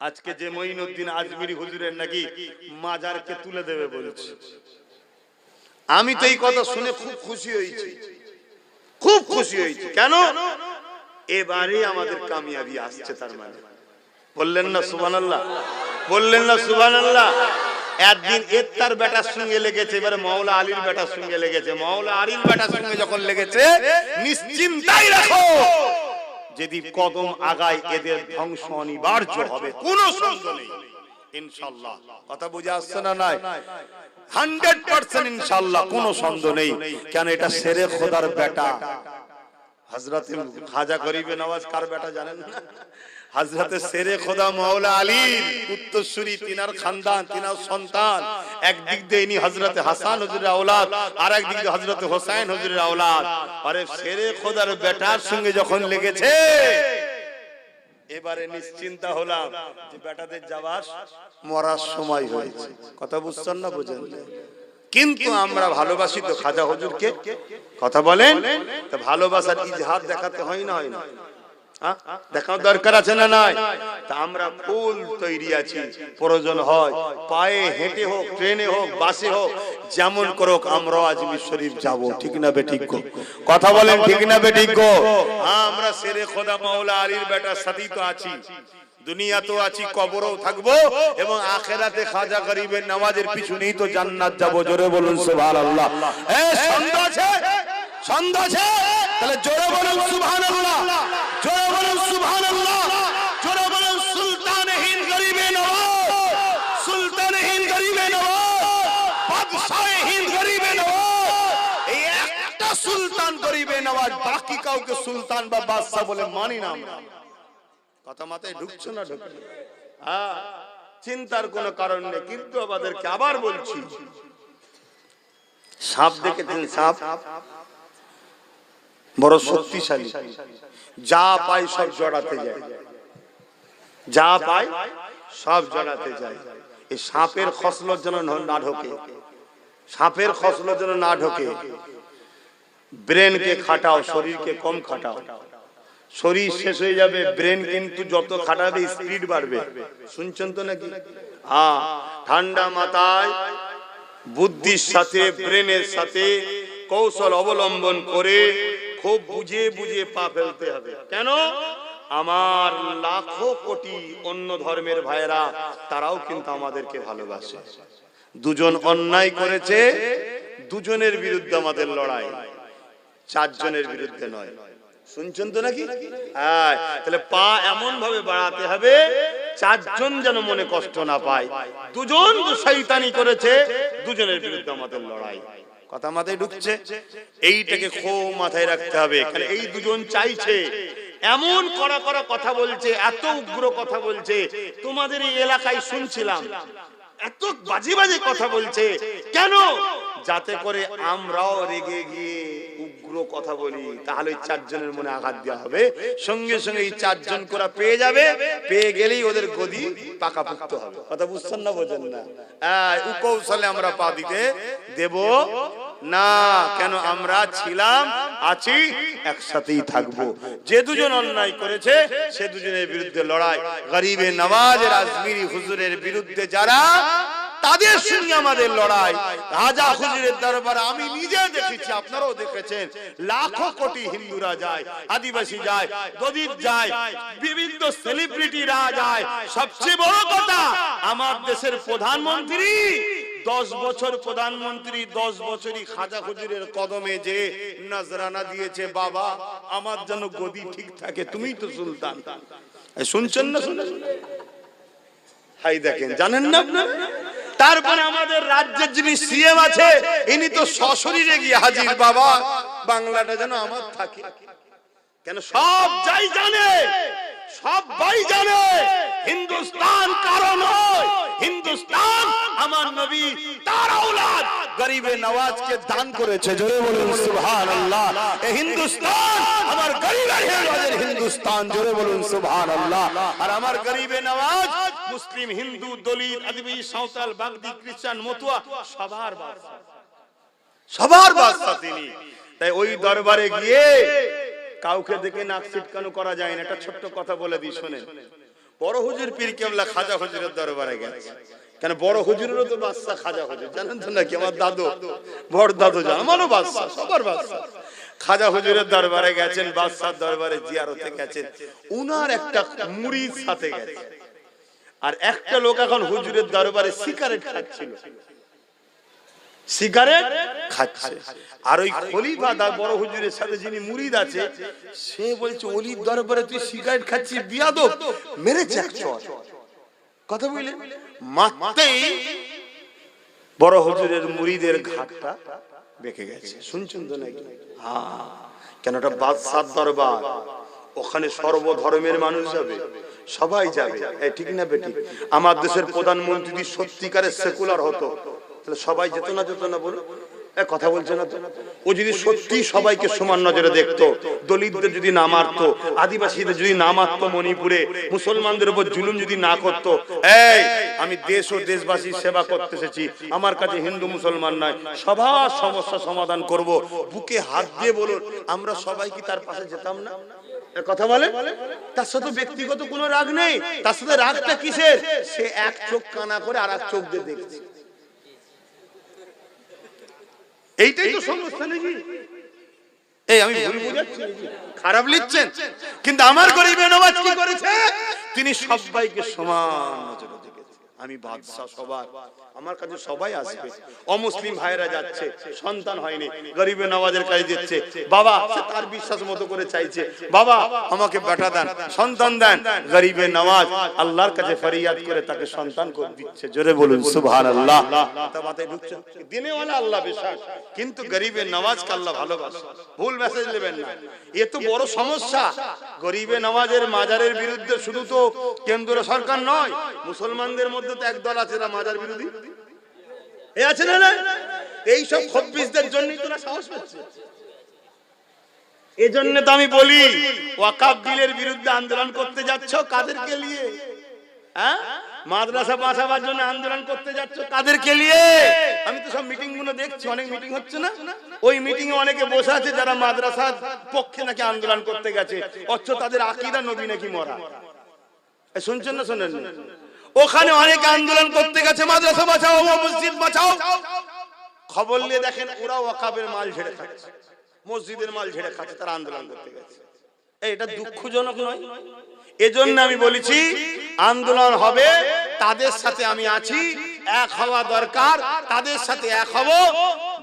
আজকে যে মঈনুদ্দিন আজমিরি হুজুরের নাকি মাজারকে তুলে দেবে বলছে। আমি তো এই কথা শুনে খুব খুশি হয়েছি। খুব খুশি হয়েছি। কেন? এবারে আমাদের কামিয়াবি আসছে তার মানে। বললেন না সুবহানাল্লাহ। বললেন না সুবহানাল্লাহ। একদিন এর তার বেটার সঙ্গে লেগেছে এবারে মাওলা আলীর বেটার সঙ্গে লেগেছে মাওলা আলীর বেটার সঙ্গে যখন লেগেছে নিশ্চিন্তাই রাখো। যদি কদম আগায় এদের ধ্বংস অনিবার্য হবে, কোনো সন্দেহ কোনো এটা সেরে খোদার বেটা? খাজা নওয়াজ বেটা জানেন না? সেরে খোদা আলীর উত্তরসূরি, তিনার খানদান, তিনার সন্তান। একদিক দিয়ে ইনি হজরতে হাসান হুজুরের আওলাদ আর একদিক দিয়ে হজরতে হোসাইন হুজুরের আওলাদ আরে সেরে খোদার বেটার সঙ্গে যখন লেগেছে এবারে নিশ্চিন্তা হলাম যে বেটাদের যাবার মরার সময় হয়েছে। কথা বুঝছেন না বুঝেন কিন্তু আমরা ভালোবাসি তো খাজা হুজুরকে। কথা বলেন? তো ভালোবাসার ইজহার দেখাতে হয় না। হয় না। দেখার দরকার আছে না নাই? তা আমরা ফুল তৈরি আছি, প্রয়োজন হয়। পায়ে হেঁটে হোক, ট্রেনে হোক, বাসে হোক, যেমন করুক আমরা আজমির শরীফ যাব, ঠিক না বে ঠিক গো? কথা বলেন ঠিক না বে ঠিক গো? হ্যাঁ আমরা সেরে খোদা মাওলা আলীর বেটার সাথেই তো আছি। দুনিয়া তো আছি, কবরও থাকব এবং আখেরাতে খাজা গরিবের নামাজের পিছনেই তো জান্নাত যাব। জোরে বলুন সুবহানাল্লাহ। এ সন্দেহ আছে সন্দেহ আছে। তাহলে জোরে বলুন সুবহানাল্লাহ। জোরে বলুন সুবহানাল্লাহ। জোরে বলুন সুলতানহীন গরিবে নওয়াজ সুলতানহীন গরিবে নওয়াজ বাদশাহহীন গরিবে নওয়াজ এই একটা সুলতান গরিবে নওয়াজ বাকি কাউকে সুলতান বা বাদশা বলে মানি না আমরা। কথা মাথায় ঢুকছো না ঢুকছো? হ্যাঁ চিন্তার কোনো কারণ নেই, কিন্তু আমাদেরকে আবার বলছি। সাপ দেখেছেন সাপ? বড় শক্তিশালী। যা পাই সব জড়াতে যায়। যা পাই সব জড়াতে যায়। এই সাপের খসলোর যেন না ঢোকে। সাপের খসলোর যেন না ঢোকে। ব্রেনকে খাটাও, শরীরকে কম খাটাও। শরীর শেষ হয়ে যাবে, ব্রেন কিন্তু যত খাটাবে, স্পিড বাড়বে। শুনছেন তো নাকি? হ্যাঁ ঠান্ডা মাথায় বুদ্ধির সাথে, ব্রেনের সাথে কৌশল অবলম্বন করে খুব বুঝে বুঝে পা ফেলতে হবে। কেন? আমার লাখো কোটি অন্য ধর্মের ভাইয়েরা, তারাও কিন্তু আমাদেরকে ভালোবাসে। দুজন অন্যায় করেছে, দুজনের বিরুদ্ধে আমাদের লড়াই। চারজনের বিরুদ্ধে নয়। শুনছেন তো নাকি? হ্যাঁ তাহলে পা এমন ভাবে বাড়াতে হবে, চারজন যেন মনে কষ্ট না পায়। দুজন করেছে, দুজনের বিরুদ্ধে আমাদের লড়াই। কথা মাথায় ঢুকছে। এইটাকে খুব মাথায় রাখতে হবে। কারণ এই দুজন চাইছে। এমন করা করা কথা বলছে এত উগ্র কথা বলছে। তোমাদের এই এলাকায় শুনছিলাম। এত বাজে বাজে কথা বলছে। কেন? যাতে করে আমরাও রেগে গিয়ে উগ্র কথা বলি, তাহলে ওই চারজনের মনে আঘাত দেওয়া হবে। সঙ্গে সঙ্গে এই চারজন করা পেয়ে যাবে, পেয়ে গেলেই ওদের গদি পাকাপুক্ত হবে। কথা বুঝছেন না, বোঝেন না? কৌশলে আমরা পা দিতে দেব। না, কেন আমরা ছিলাম, আছি, একসাথেই থাকব। যে দুজন অন্যায় করেছে, সে দুজনের বিরুদ্ধে লড়াই। গরিবে নওয়াজের আজমিরি হুজুরের বিরুদ্ধে যারা তাদের সঙ্গে আমাদের লড়াই। রাজা হুজুরের দরবার আমি নিজে দেখেছি আপনারাও দেখেছেন। লাখো কোটি হিন্দুরা যায় আদিবাসী যায় দলিত যায় বিভিন্ন সেলিব্রিটিরা যায়। সবচেয়ে বড় কথা আমার দেশের প্রধানমন্ত্রী। দশ বছর প্রধানমন্ত্রী দশ বছরই খাজা হুজুরের কদমে যে নজরানা দিয়েছে বাবা আমার যেন গদি ঠিক থাকে তুমি তো সুলতান। শুনছেন না? শুনে হাই দেখেন জানেন না আপনারা? তারপরে আমাদের রাজ্যের যিনি সিএম আছে, ইনি তো সশরীরে গিয়ে হাজির, বাবা। বাংলাটা যেন আমার থাকে। কেন সব যাই জানে, সবাই জানে, হিন্দুস্তান কারও নয়। হিন্দুস্তান আমার নবী, তার আওলাদ। গরিবে নওয়াজকে দান করেছে, জোরে বলুন, সুবহানাল্লাহ। এই হিন্দুস্তান, আমার গরিবের হিন্দুস্তান, জোরে বলুন, সুবহানাল্লাহ। আর আমার গরিবে নওয়াজ মুসলিম, হিন্দু, দলিত, আদিবি, সাঁওতাল, বাগদি, খ্রিস্টান, মতুয়া, সবার সবার বাদশা তিনি। তাই ওই দরবারে গিয়ে কাউকে দেখে নাক ছিটকানো করা যায় না। একটা ছোট্ট কথা বলে দিই, শোনেন। বড় হুজুর পীর কেবলা খাজা হুজুরের দরবারে গেছে? কেন বড় হুজুরেরও তো বাদশা খাজা হুজুর, জানেন তো নাকি? আমার দাদু, বড় দাদু জান, আমারও বাদশা, সবার বাদশা। খাজা হুজুরের দরবারে গেছেন, বাদশার দরবারে জিয়ারতে গেছেন। উনার একটা মুড়ির সাথে গেছে আর একটা লোক এখন হুজুরের দরবারে সিগারেট খাচ্ছিল। সিগারেট খাচ্ছে। আর ওই খলিফা, তার বড় হুজুরের সাথে যিনি মুরিদ আছে, সে বলছে, অলির দরবারে তুই সিগারেট খাচ্ছিস? বিয়াদব। মেরেছে এক কথা বুঝলেন? বড় হুজুরের মুরিদের ঘাটটা বেঁকে গেছে। শুনছেন তো নাকি? হ্যাঁ কেন? ওটা বাদশার দরবার। ওখানে সর্বধর্মের মানুষ যাবে। সবাই যাবে। ঠিক না বেটি আমার দেশের প্রধানমন্ত্রী যদি সত্যিকারের সেকুলার হতো। তাহলে সবাই যেত না যেত না বলুন? কথা বলছে না ও যদি সত্যি সবাইকে সমান নজরে দেখতো, দলিতদের যদি না মারতো, আদিবাসীদের যদি না মারতো মণিপুরে, মুসলমানদের উপর জুলুম যদি না করতো, এই, আমি দেশ ও দেশবাসীর সেবা করতে এসেছি। আমার কাছে হিন্দু মুসলমান নয় সবার সমস্যা সমাধান করব। বুকে হাত দিয়ে বলুন, আমরা সবাই কি তার পাশে যেতাম না? কথা বলে? তার সাথে ব্যক্তিগত কোনো রাগ নেই। তার সাথে রাগটা কিসের? সে এক চোখ কানা করে আর এক চোখ দিয়ে দেখছে। এইটাই তো সমস্যা নাকি? এই আমি ভুল বুঝাচ্ছি খারাপ লিখছেন। কিন্তু আমার গরিবের নবাজ কি করেছে? তিনি সবাইকে সমান নজরে আমি বাদশাহ সবার। আমার কাছে সবাই আসবে। অমুসলিম ভাইরা যাচ্ছে, সন্তান হয়নি, গরিবে নওয়াজের কাছে দিচ্ছে। বাবা তার বিশ্বাস মতো করে চাইছে। বাবা, আমাকে বেটা দেন, সন্তান দেন। গরিবে নওয়াজ আল্লাহর কাছে ফরিয়াদ করে তাকে সন্তান করে দিচ্ছে। জোরে বলুন, সুবহানাল্লাহ। ঢুকছে। দিনেওয়ালা আল্লাহ বিশ্বাস কিন্তু গরিবে নওয়াজকে আল্লাহ ভালোবাসে। ভুল মেসেজ নেবেন না। এ তো বড় সমস্যা। গরিবে নওয়াজের মাজারের বিরুদ্ধে শুধু তো কেন্দ্র সরকার নয়, মুসলমানদের মধ্যে তো একদল আছে এরা মাজার বিরোধী? এ আছে না না? এই সব জন্যই তোরা সাহস পাচ্ছে এজন্য তো আমি বলি ওয়াকাব বিলের বিরুদ্ধে আন্দোলন করতে যাচ্ছ কাদেরকে নিয়ে? হ্যাঁ? মাদ্রাসা বাঁচাবার জন্য আন্দোলন করতে যাচ্ছ কাদেরকে নিয়ে? আমি তো সব মিটিংগুলো দেখছি, অনেক মিটিং হচ্ছে না? ওই মিটিং এ অনেকে বসে আছে যারা মাদ্রাসার পক্ষে নাকি আন্দোলন করতে গেছে, অথচ তাদের আকিদা নবী নাকি মরা। শুনছেন না শোনেন না? ওখানে অনেক আন্দোলন করতে গেছে, মাদ্রাসা বাঁচাও, মসজিদ বাঁচাও। খবর নিয়ে দেখেন ওরা ওয়াকাবের মাল ঝেড়ে খাচ্ছে। মসজিদের মাল ঝেড়ে খাচ্ছে, তারা আন্দোলন করতে গেছে। এটা দুঃখজনক নয়। এজন্য আমি বলেছি, আন্দোলন হবে, তাদের সাথে আমি আছি, এক হওয়া দরকার, তাদের সাথে এক হব।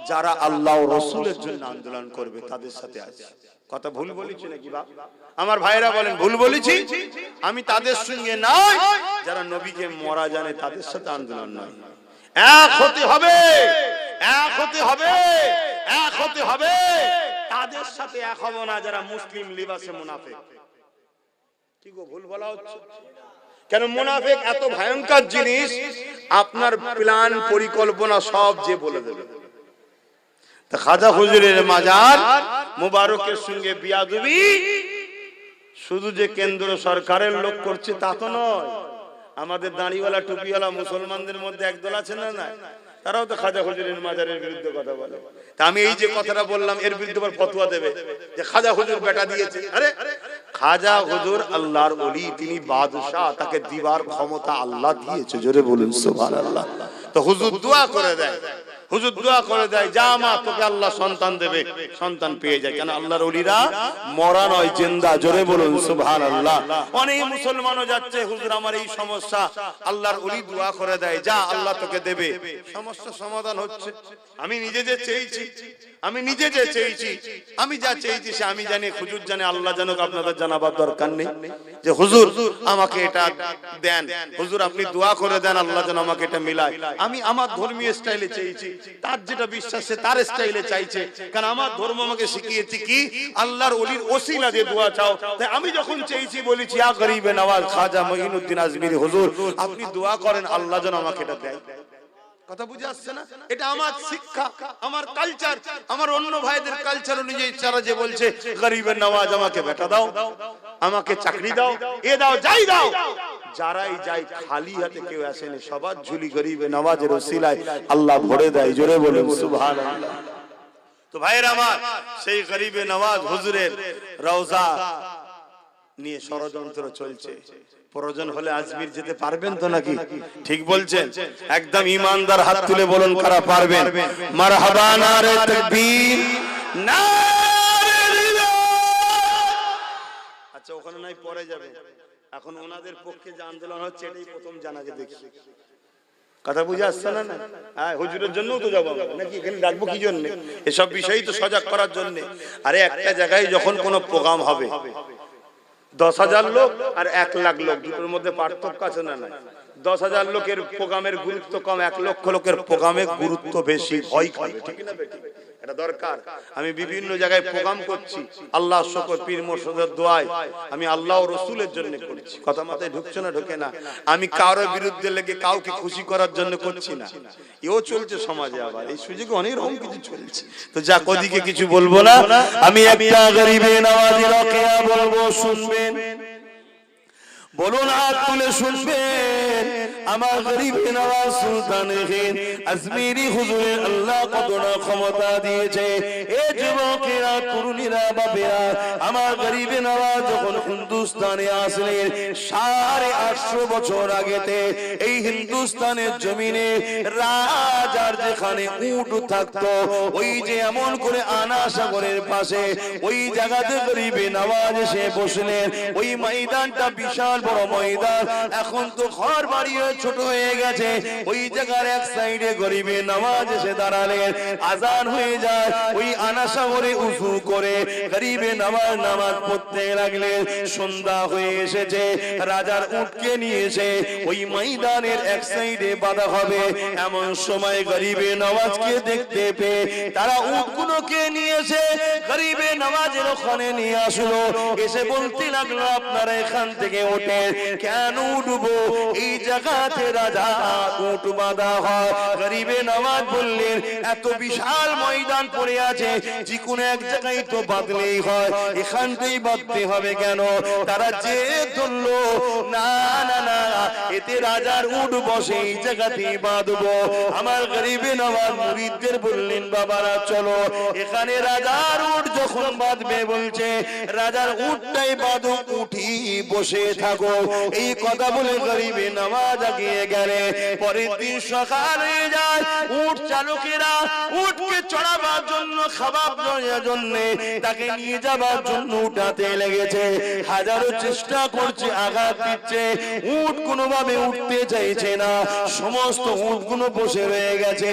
যারা আল্লাহ রসুলের জন্য আন্দোলন করবে, তাদের সাথে আছি। কথা ভুল বলেছি নাকি বাপ? আমার ভাইরা বলেন ভুল বলেছি? আমি তাদের সঙ্গে নয় যারা নবীকে মরা জানে তাদের সাথে আন্দোলন নয়। এক হতে হবে এক হতে হবে এক হতে হবে। তাদের সাথে এক হব না যারা মুসলিম লিবাসে মুনাফিক। কি গো ভুল বলা হচ্ছে? কেন মুনাফিক এত ভয়ঙ্কর জিনিস? আপনার প্ল্যান পরিকল্পনা সব যে বলে দেবে। খাজা হুজুরের মাজার মুবারকের সঙ্গে বিয়াদবি। শুধু যে কেন্দ্র সরকারের লোক করছে তা তো নয়। আমাদের দাঁড়িওয়ালা টুপিওয়ালা মুসলমানদের মধ্যে একদল আছে না না তারাও তো খাজা হুজুরের মাজারের বিরুদ্ধে কথা বলে। তা আমি এই যে কথাটা বললাম এর বিরুদ্ধে আবার ফতোয়া দেবে যে খাজা হুজুর বেটা দিয়েছে। আরে খাজা হুজুর আল্লাহর ওলি তিনি বাদশাহ তাকে দিবার ক্ষমতা আল্লাহ দিয়েছে। জোরে বলুন সুবহানাল্লাহ। তো হুজুর দোয়া করে দেয়। হুজুর দোয়া করে দেয়, যা মা, তোকে আল্লাহ সন্তান দেবে। সন্তান পেয়ে যায়। কেন? আল্লাহর ওলিরা মরা নয়, জিন্দা। জোরে বলুন, সুবহানাল্লাহ। অনেক মুসলমানও যাচ্ছে, হুজুর, আমার এই সমস্যা। আল্লাহর ওলি দোয়া করে দেয়, যা আল্লাহ তোকে দেবে। সমস্যা সমাধান হচ্ছে। আমি নিজে যে চেয়েছি, আমি নিজে যে চেয়েছি, আমি যা চেয়েছি সে আমি জানি, হুজুর জানে, আল্লাহ জানুক, আপনাদের জানাবার দরকার নেই। যে, হুজুর, আমাকে এটা দেন। হুজুর, আপনি দোয়া করে দেন, আল্লাহ যেন আমাকে এটা মিলায়। আমি আমার ধর্মীয় স্টাইলে চেয়েছি। তার যেটা বিশ্বাস, সে তার স্টাইলে চাইছে। কারণ আমার ধর্ম আমাকে শিখিয়েছে কি? আল্লাহর অলির ওসিলা দিয়ে দোয়া চাও। তাই আমি যখন চেয়েছি, বলেছি, আ গরিবে নওয়াজ খাজা মঈনুদ্দিন আজমিরি, হুজুর, আপনি দোয়া করেন, আল্লাহ যেন আমাকে এটা দেয়। কথা বুঝে আসছে না? এটা আমার শিক্ষা, আমার কালচার আমার অন্য ভাইদের কালচার অনুযায়ী তারা যে বলছে, গরিবের নওয়াজ আমাকে বেটা দাও। আমাকে চাকরি দাও এ দাও যাই দাও। যারাই যাই খালি হাতে কেউ আসেনি সবার ঝুলি গরিবে নামাজের ওসিলায় আল্লাহ ভরে দেয় জোরে বলুন সুবহানাল্লাহ। তো ভাইয়ের আমার সেই গরিবে নওয়াজ হুজুরের রওজা নিয়ে ষড়যন্ত্র চলছে। প্রয়োজন হলে আজমির যেতে পারবেন তো নাকি? ঠিক বলছেন। একদম ইমানদার হাত তুলে বলুন কারা পারবেন? মারহাবা নারে তাকবীর। নারে আচ্ছা ওখানে নাই, পরে যাবে। এখন ওনাদের পক্ষে যে আন্দোলন হচ্ছে, এটাই প্রথম জানাকে দেখি কথা বুঝে আসছে না না? হ্যাঁ হুজুরের জন্যও তো যাব নাকি এখানে ডাকবো কি জন্য? এসব বিষয়ই তো সজাগ করার জন্য। আরে, একটা জায়গায় যখন কোনো প্রোগ্রাম হবে, দশ হাজার লোক আর এক লাখ লোক, দুটোর মধ্যে পার্থক্য আছে না না দশ হাজার লোকের প্রোগ্রামের গুরুত্ব কম, এক লক্ষ লোকের প্রোগ্রামের গুরুত্ব বেশি, ভয় খাবে ঠিক না বেটি এটা দরকার। আমি বিভিন্ন জায়গায় প্রোগ্রাম করছি। আল্লাহ শকর পীর মোর্শদের দোয়ায় আমি আল্লাহ রসুলের জন্য করছি। কথা মাথায় ঢুকছে না ঢুকে না। আমি কারোর বিরুদ্ধে লেগে কাউকে খুশি করার জন্য করছি না। এও চলছে সমাজে আবার। এই সুযোগে অনেক রকম কিছু চলছে। তো যা কদিকে কিছু বলব না আমি একটা গরিবে নামাজি বলব শুনবেন। বলুন, হাত তুলে শুনবেন। আমার গরিব নওয়াজ সুলতান হিন্দ আজমিরি হুজুরের আল্লাহ কতটা ক্ষমতা দিয়েছে। এ যুবকেরা, তরুণীরা বাবেরা আমার গরিব নওয়াজ যখন হিন্দুস্তানে আসলেন, সাড়ে আটশো বছর আগেতে এই হিন্দুস্তানের জমিনে রাজার যেখানে উট থাকতো, ওই যে এমন করে আনা সাগরের পাশে, ওই জায়গাতে গরিবে নওয়াজ এসে বসলেন। ওই ময়দানটা বিশাল বড় ময়দান। এখন তো ঘর বাড়ি হয়ে ছোট হয়ে গেছে। ওই জায়গার এক সাইডে গরিবে নামাজ এসে দাঁড়ালেন। আজান হয়ে যায়। ওই আনাসাগরে উঁচু করে গরিবে নামাজ নামাজ পড়তে লাগলেন। সন্ধ্যা হয়ে এসেছে। রাজার উঠকে নিয়েছে। ওই ময়দানের এক সাইডে বাধা হবে। এমন সময় গরিবে নামাজকে দেখতে পেয়ে তারা উটগুলোকে নিয়েছে গরিবে নামাজের ওখানে নিয়ে আসলো। এসে বলতে লাগল, আপনারা এখান থেকে ওঠে কেন উঠবো? এই জায়গাতে রাজা উঠ বাঁধা হয়। গরিবে নামাজ বললেন, এত বিশাল ময়দান পড়ে আছে যে কোনো এক জায়গায় তো বাঁধলেই হয়। বাঁধতে হবে কেন? তারা যে না না না, এতে রাজার উঠ বসে এই জায়গাতেই বাঁধবো। আমার গরিবে নামাজ মুরিদদের বললেন, বাবারা, চলো। এখানে রাজার উঠ যখন বাঁধবে বলছে, রাজার উঠটাই বাঁধো উঠি বসে থাকো। এই কথা বলে গরিবে নামাজ আগিয়ে গেলে, পরের দিন যায় চালকেরা চড়াবার জন্য খাবার জন্য তাকে নিয়ে যাবার জন্য উঠাতে লেগেছে। হাজারো চেষ্টা করছে, আঘাত দিচ্ছে উঠ কোনোভাবে উঠতে চাইছে না। সমস্ত উঠগুলো বসে রয়ে গেছে।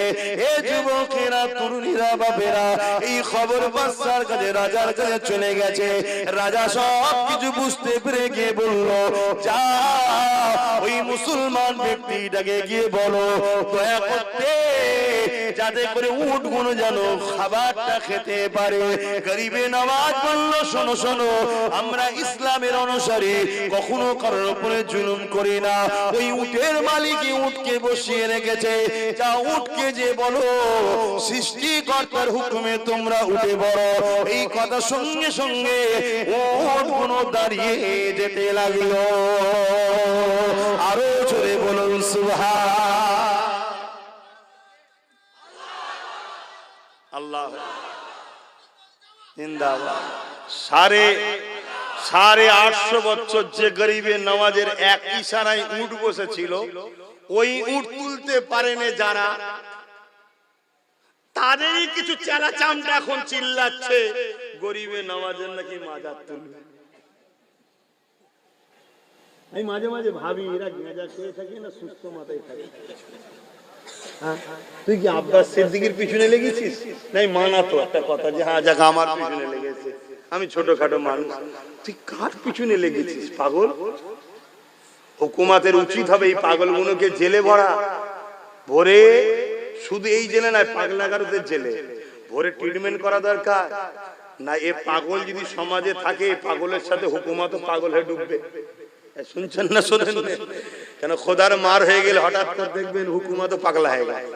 এ যুবকেরা, তরুণীরা, বাপেরা, এই খবর বাচ্চার কাছে, রাজার কাছে চলে গেছে। রাজা সব কিছু বুঝতে পেরে গিয়ে বলল যা ওই মুসলমান ব্যক্তিটাকে গিয়ে বলো, দয়া করতে, যাতে করে উঠগুলো যেন খাবারটা খেতে পারে। গরিবে নামাজ বলল, শোনো শোনো, আমরা ইসলামের অনুসারে, কখনো কারোর উপরে জুলুম করি না। ওই উটের মালিকই উটকে বসিয়ে রেখেছে। যা উটকে যে বলো, সৃষ্টিকর্তার হুকুমে তোমরা উঠে বড় এই কথা সঙ্গে সঙ্গে উটগুলো দাঁড়িয়ে যেতে লাগল। আরও জোরে বলুন সুভা আল্লাহ জিন্দাবাদ। সাড়ে আটশো বছর যে গরিবে নওয়াজের এক ইশারায় উঠ বসেছিল, ওই উঠ তুলতে পারেনি যারা। তাদেরই কিছু চেলা চামটা এখন চিল্লাচ্ছে, গরিবে নওয়াজের নাকি মাজার তুলবে। আমি মাঝে মাঝে ভাবি, এরা গেঁজা খেয়ে থাকে না, সুস্থ মাথায় থাকে। হ্যাঁ? তুই কি আব্বাস সিদ্দিকির পিছনে লেগেছিস? নাই মানা তো, একটা কথা যে হ্যাঁ যাক, আমার পিছনে লেগেছে। আমি ছোটখাটো মানুষ। তুই কার পিছনে লেগেছিস, পাগল? হুকুমাতের উচিত হবে এই পাগলগুলোকে জেলে ভরা। ভরে শুধু এই জেলে নয়, পাগলাগারদের জেলে। ভরে ট্রিটমেন্ট করা দরকার। না, এ পাগল যদি সমাজে থাকে, পাগলের সাথে হুকুমাতও পাগল হয়ে ডুববে। শুনছেন না শোনেন? কেন খোদার মার হয়ে গেলে হঠাৎ করে দেখবেন হুকুমাতও পাগলা হয়ে গেল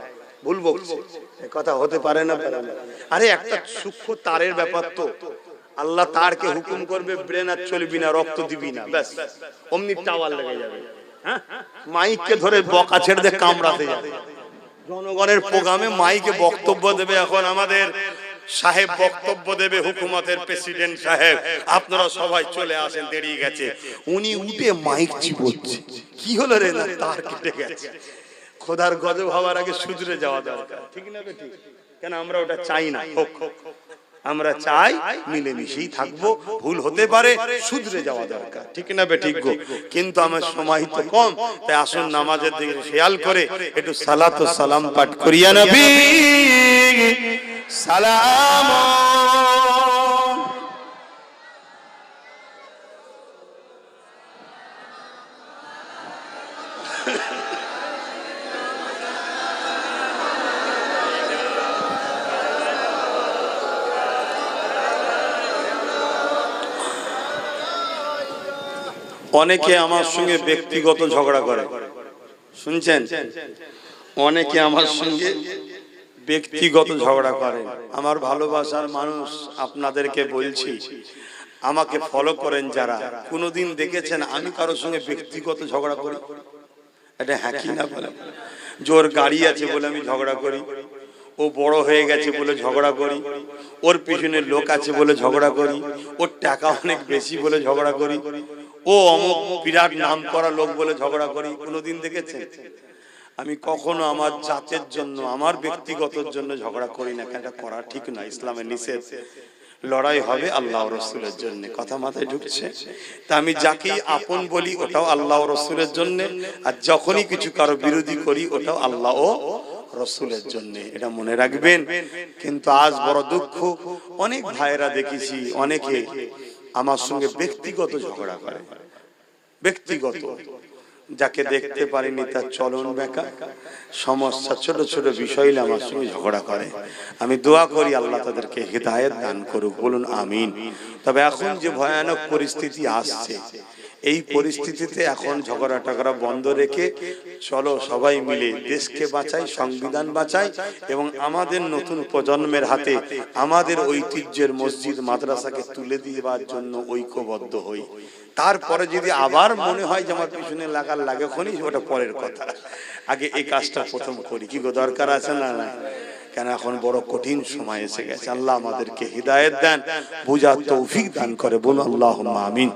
ভুল বকছে। এ, কথা হতে পারে না আরে, একটা সূক্ষ্ম তারের ব্যাপার তো। আল্লাহ তারকে হুকুম করবে, ব্রেন আর চলবি না, রক্ত দিবি না, ব্যাস। অমনি টাওয়ার লেগে যাবে। হ্যাঁ? মাইককে ধরে বকা ছেড়ে দিয়ে কামড়াতে যাবে। জনগণের প্রোগ্রামে মাইকে বক্তব্য দেবে এখন আমাদের সাহেব বক্তব্য দেবে হুকুমতের প্রেসিডেন্ট সাহেব। আপনারা সবাই চলে আসেন দেরিয়ে গেছে। উনি উঠে মাইক চিবোচ্ছে। কি হলো রে না, তার কেটে গেছে। খোদার গজব হওয়ার আগে সুধরে যাওয়া দরকার। ঠিক না ঠিক কেন আমরা ওটা চাই না? হোক হোক। আমরা চাই মিলেমিশেই থাকব, ভুল হতে পারে শুধরে যাওয়া দরকার। ঠিক না বে ঠিক কিন্তু আমার সময় তো কম, তাই আসুন নামাজের দিকে খেয়াল করে একটু সালাত ও সালাম পাঠ করিয়া নবী! সালাম। অনেকে আমার সঙ্গে ব্যক্তিগত ঝগড়া করে। শুনছেন? অনেকে আমার সঙ্গে ব্যক্তিগত ঝগড়া করে। আমার ভালোবাসার মানুষ আপনাদেরকে বলছি, আমাকে ফলো করেন যারা। কোনোদিন দেখেছেন আমি কারোর সঙ্গে ব্যক্তিগত ঝগড়া করি? এটা হ্যাঁ না বলে। জোর গাড়ি আছে বলে আমি ঝগড়া করি। ও বড় হয়ে গেছে বলে ঝগড়া করি। ওর পিছনে লোক আছে বলে ঝগড়া করি। ওর টাকা অনেক বেশি বলে ঝগড়া করি। ও অমুক বিরাট নাম করা লোক বলে ঝগড়া করি। কোনোদিন দেখেছে আমি কখনো আমার জাতের জন্য, আমার ব্যক্তিগতর জন্য ঝগড়া করি না, কেন? করা ঠিক না ইসলামের নিষেধ। লড়াই হবে আল্লাহ রসুলের জন্য। কথা মাথায় ঢুকছে? তা আমি যাকেই আপন বলি, ওটাও আল্লাহ রসুলের জন্য। আর যখনই কিছু কারও বিরোধী করি, ওটাও আল্লাহ ও রসুলের জন্য। এটা মনে রাখবেন। কিন্তু আজ বড় দুঃখ। অনেক ভাইরা দেখেছি, অনেকে আমার সঙ্গে ব্যক্তিগত ঝগড়া করে। ব্যক্তিগত। যাকে দেখতে পারিনি তার চলন বেকা সমস্যা ছোট ছোট বিষয় আমার সঙ্গে ঝগড়া করে। আমি দোয়া করি আল্লাহ তাদেরকে হৃদায়ত দান করুক। বলুন আমিন। তবে এখন যে ভয়ানক পরিস্থিতি আসছে এই পরিস্থিতিতে এখন ঝগড়া টগড়া বন্ধ রেখে চলো সবাই মিলে দেশকে বাঁচাই সংবিধান বাঁচাই এবং আমাদের নতুন প্রজন্মের হাতে আমাদের ঐতিহ্যের মসজিদ মাদ্রাসাকে তুলে দেওয়ার জন্য ঐক্যবদ্ধ হই। তারপরে যদি আবার মনে হয় যে আমার পিছনে লাগার লাগে খনি ওটা পরের কথা। আগে এই কাজটা প্রথম করি। কি গো দরকার আছে না না? কেন এখন বড় কঠিন সময় এসে গেছে? আল্লাহ আমাদেরকে হৃদায়ত দেন, বুঝার তৌফিক দান করে। বলুন আল্লাহ আমিন।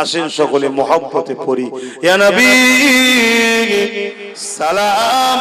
আসেন সকলে মহব্বতে পড়ি। সালাম।